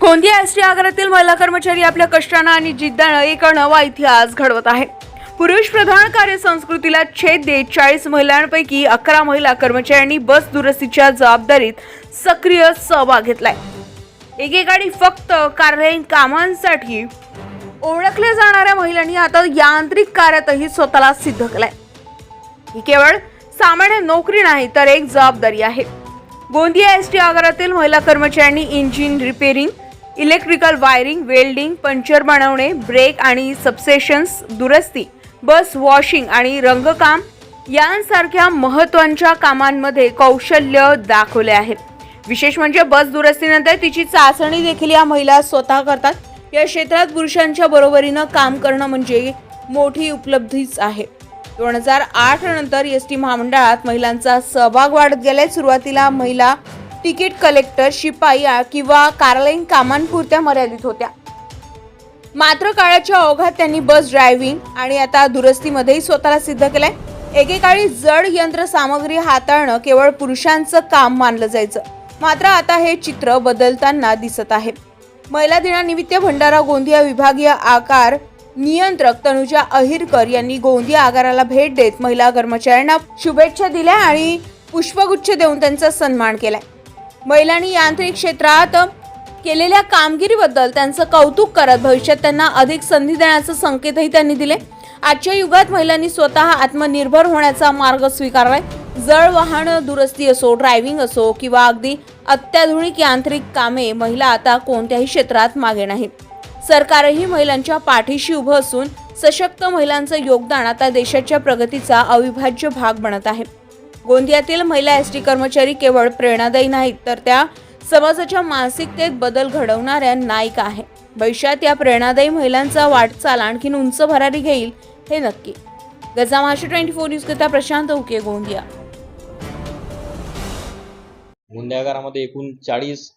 Gondia S T आगारातील महिला कर्मचारी आपल्या कष्टानं आणि जिद्दानं एक नवा इतिहास घडवत आहे. पुरुष प्रधान कार्यसंस्कृतीला छेद देत चाळीस महिलांपैकी अकरा महिला कर्मचाऱ्यांनी बस दुरुस्तीच्या जबाबदारीत सक्रिय सहभाग घेतलाय. एकेकाळी फक्त कार्यालयीन कामांसाठी ओळखल्या जाणाऱ्या महिलांनी आता यांत्रिक कार्यातही स्वतःला सिद्ध केलाय. ही केवळ सामान्य नोकरी नाही तर एक जबाबदारी आहे. गोंदिया एस टी आगारातील महिला कर्मचाऱ्यांनी engine repairing electrical wiring welding puncture बनवणे ब्रेक आणि सबसेशन्स दुरुस्ती बस वॉशिंग आणि रंगकाम यांसारख्या महत्त्वांच्या कामांमध्ये कौशल्य दाखवले आहे विशेष म्हणजे बस दुरुस्तीनंतर तिची चाचणी देखील या महिला स्वतः करतात. या क्षेत्रात पुरुषांच्या बरोबरीनं काम करणं म्हणजे मोठी उपलब्धीच आहे. दोन हजार आठ नंतर एस टी महामंडळात महिलांचा सहभाग वाढत गेलाय सुरुवातीला महिला तिकीट कलेक्टर शिपाई किंवा कार्यालयीन कामांपुरत्या मर्यादित होत्या. मात्र काळाच्या ओघात त्यांनी बस ड्रायव्हिंग आणि आता दुरुस्तीमध्येही स्वतःला सिद्ध केलंय. एकेकाळी जड यंत्र सामग्री हाताळणं केवळ पुरुषांचं काम मानलं जायचं. मात्र आता हे चित्र बदलताना दिसत आहे. महिला दिनानिमित्त भंडारा गोंदिया विभागीय आकार नियंत्रक तनुजा अहिरकर यांनी गोंदिया आगाराला भेट देत महिला कर्मचाऱ्यांना शुभेच्छा दिल्या आणि पुष्पगुच्छ देऊन त्यांचा सन्मान केलाय. महिलांनी यांत्रिक क्षेत्रात केलेल्या कामगिरीबद्दल त्यांचं कौतुक करत भविष्यात त्यांना अधिक संधी देण्याचे संकेतही त्यांनी दिले. आजच्या युगात महिलांनी स्वतः आत्मनिर्भर होण्याचा मार्ग स्वीकारलाय. जड वाहन दुरुस्ती असो ड्रायव्हिंग असो किंवा अगदी अत्याधुनिक यांत्रिक कामे महिला आता कोणत्याही क्षेत्रात मागे नाहीत. सरकारही महिलांच्या पाठीशी उभं असून सशक्त महिलांचं योगदान आता देशाच्या प्रगतीचा अविभाज्य भाग बनत आहे. गोंदियातील महिला एस टी कर्मचारी केवळ प्रेरणादायी नाहीत तर त्या समाजाच्या मानसिकतेत बदल घडवणाऱ्या नायक आहे भविष्यात या प्रेरणादायी महिलांचा वाटचाल आणखीन उंच भरारी घेईल हे नक्की. गजा महाराष्ट्र ट्वेंटी फोर न्यूज करता प्रशांत उके गोंदिया. गोंदियागारामध्ये एकूण चाळीस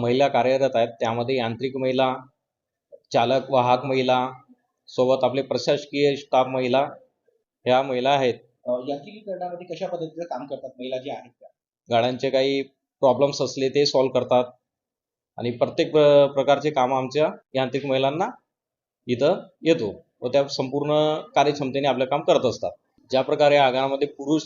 महिला कार्यरत आहेत. त्यामध्ये यांत्रिक महिला चालक वाहक महिला सोबत आपले प्रशासकीय स्टाफ महिला ह्या महिला आहेत. यांत्रिकीकरणामध्ये कशा पद्धतीचं काम करतात महिला जे आहेत त्या? गाड्यांचे काही प्रॉब्लेम्स असले ते सॉल्व्ह करतात. आणि प्रत्येक प्र- प्रकारचे कामं आमच्या यांत्रिक महिलांना इथं येतो व त्या संपूर्ण कार्यक्षमतेने आपलं काम करत असतात. ज्या प्रकारे आगारामध्ये पुरुष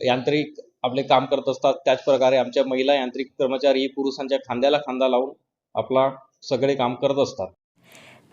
यांत्रिक आपले काम करत असतात त्याच प्रकारे आमच्या महिला यांत्रिक कर्मचारी पुरुषांच्या खांद्याला खांदा लावून आपला सगळे काम करत असतात.